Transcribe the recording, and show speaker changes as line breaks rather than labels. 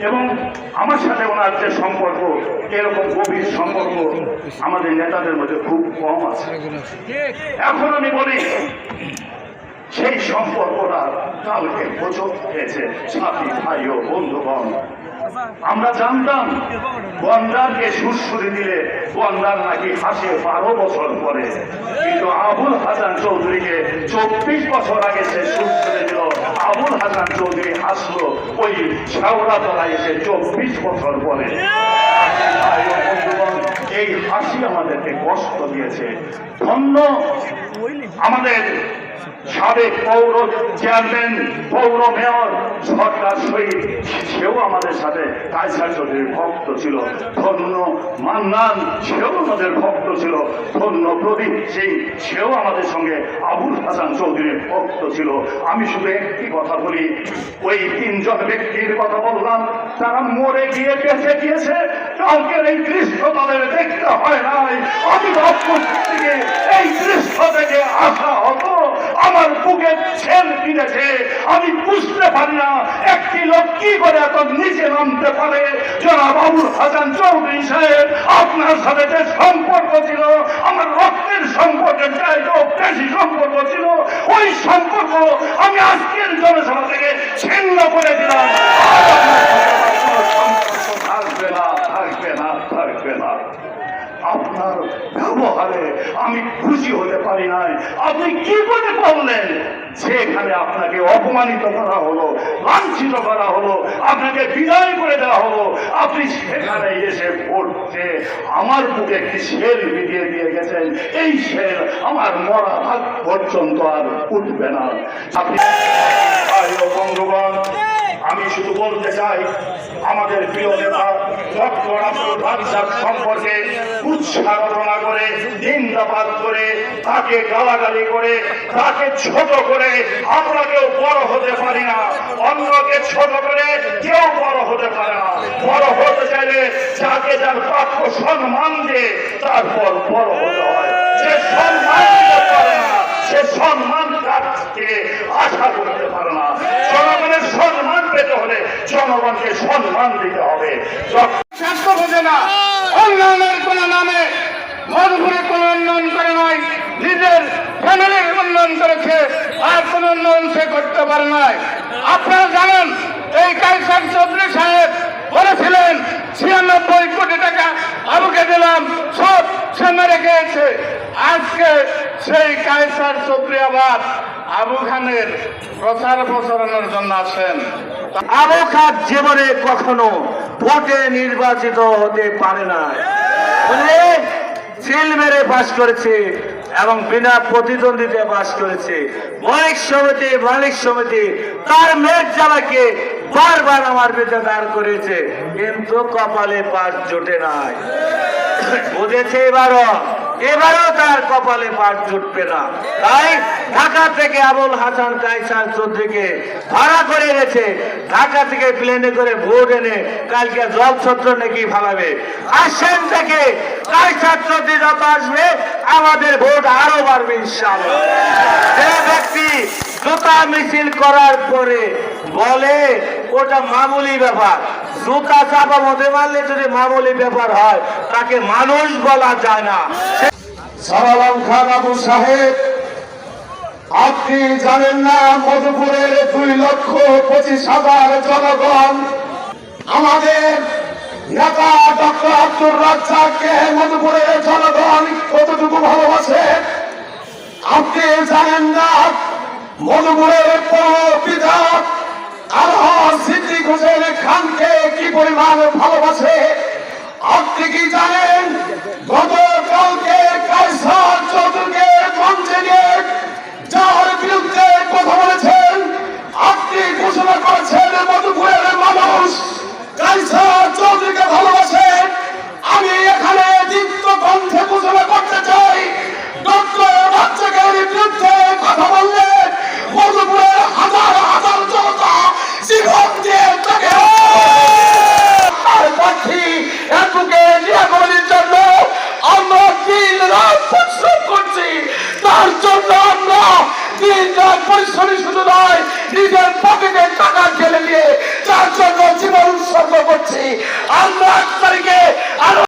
এবং আমার সাথে ওনার যে সম্পর্ক, এরকম গভীর সম্পর্ক আমাদের নেতাদের মধ্যে খুব কম আছে। এখন আমি বলি, সেই সম্পর্কটা কালকে প্রচুর হয়েছে। সাথী, ভাই ও বন্ধুগণ আমরা জানতাম গন্ডারকে সুরসুরি দিলে গন্ডার নাকি হাসে বারো বছর পরে। কিন্তু আবুল হাসান চৌধুরীকে চব্বিশ বছর আগে সে সুরসুরি দিল। আবুল হাসান চৌধুরী হাসলো ওই শেওড়া তলায় এসে চব্বিশ বছর পরে। এই হাসি আমাদেরকে কষ্ট দিয়েছে। ধন্য আমাদের সাবেক পৌর চেয়ারম্যান, পৌর মেয়র, সরকার শহীদ, সেও আমাদের সাথে, কায়সার ভক্ত ছিল, ধন্য মান্নান, সেও আমাদের ভক্ত ছিল, ধন্য প্রদীপ সিং, সেও আমাদের সঙ্গে, আবুল হাসান চৌধুরীর ভক্ত ছিল। আমি শুধু একটি কথা বলি, ওই তিনজন ব্যক্তির কথা বললাম, তারা মরে গিয়ে বেঁচে গিয়েছে কালকের এই দৃশ্য তাদের দেখতে হয় নাই। আমি এই দৃশ্য থেকে আসা ছেল ফিরেছে আমি বুঝতে পারি না, একটি লোক কি করে এত নিচে নামতে পারে? জনাব আবুল হাসান চৌধুরী সাহেব, আপনার সাথে যে সম্পর্ক ছিল, আমার রক্তের সম্পর্কের চাইতেও বেশি সম্পর্ক ছিল, ওই সম্পর্ক আমি আজকের জনসভা থেকে ছিন্ন করে দিলাম আর আপনার সাথে আমার কোনো সম্পর্ক থাকবে না থাকবে না থাকবে না আপনার ব্যবহারে আমি খুশি হতে পারি নাই। আপনি কি করে বললেন? সেখানে আপনাকে অপমানিত করা হলো, লাঞ্ছিত করা হলো, আপনাকে বিদায় করে দেওয়া হলো, আপনি সেখানে এসে পড়তে আমার বুকে একটি শেল বিধিয়ে দিয়ে গেছেন। এই শেল আমার মরা ভাগ পর্যন্ত আর উঠবে না। আপনি বন্ধুগণ আমি শুধু বলতে চাই, আমাদের প্রিয় নেতা ডক্টর আব্দুল রাজ্জাক সম্পর্কে উৎসাহনা করে, নিন্দাবাদ করে, তাকে গালাগালি করে, তাকে ছোট করে আমরা কেউ বড় হতে পারি না। অন্যকে ছোট করে কেউ বড় হতে পারে না। বড় হতে চাইলে যাকে যার প্রাপ্য সম্মান দিয়ে তারপর বড় হতে হয়। যে সম্মান দিতে পারে না সে সম্মান কাছ থেকে আশা করতে পারে না জনগণের সম্মান পেতে হলে জনগণকে সম্মান দিতে হবে।
স্বার্থ বোঝে না। উন্নয়নের কোন নামে মধুপুরে কোন উন্নয়ন করে নাই। নিজের ফ্যামিলির উন্নয়ন করেছে। আর কোন উন্নয়ন সে করতে পারে নাই। আপনারা জানেন এই কাইসার চৌধুরী সাহেব বলেছিলেন ছিয়ানব্বই কোটি টাকা আবুকে দিলাম সব সে মেরে গিয়েছে আজকে সেই কাইসার চৌধুরী আবু খানের প্রচার প্রচারণের জন্য আসেন।
আবু খান জীবনে কখনো ভোটে নির্বাচিত হতে পারে না। সিল মেরে পাশ করেছে এবং বিনা প্রতিদ্বন্দ্বিতা বাস করেছে। মালিক সমিতি মালিক সমিতি, তার মেয়ের জামাকে বারবার আমার বেঁচে দাঁড় করেছে। কিন্তু কপালে পাশ জোটে নাই। বুঝেছে এবারও? এবারও তার কপালে পাট জুটবে না। তাই ঢাকা থেকে আবুল হাসান কাইসার চৌধুরীকে ভাড়া করে এনেছে। ঢাকা থেকে প্লেনে করে ভোট এনে কালকে জল ছত্র নাকি ফালাবে। আসেন থেকে কাইসার চৌধুরী যত আসবে, আমাদের ভোট আরও বাড়বে ইনশাআল্লাহ। যে ব্যক্তি জুতা মিছিল করার পরে বলে, ওটা মামুলি ব্যাপার। জুতা চাপা মধ্যে মারলে যদি মামুলি ব্যাপার হয়, তাকে মানুষ বলা যায় না।
সালাম খান আবু সাহেব, আপনি জানেন না মধুপুরের দুই লক্ষ পঁচিশ হাজার জনগণ আমাদের নেতা ডক্টর আব্দুর রাজ্জাককে মধুপুরের জনগণ কতটুকু ভালোবাসে? আপনি জানেন না মধুপুরের পৌর বিধায়ক আলহার সিদ্দিক হোসেন খানকে কি পরিমাণ ভালোবাসে? আপনি কি জানেন গতকালকে কাইসার করি শুধু নয়, নিজের পকেটের টাকা ঢেলে দিয়ে যার জন্য জীবন উৎসর্গ করছি। আমরা এক আরও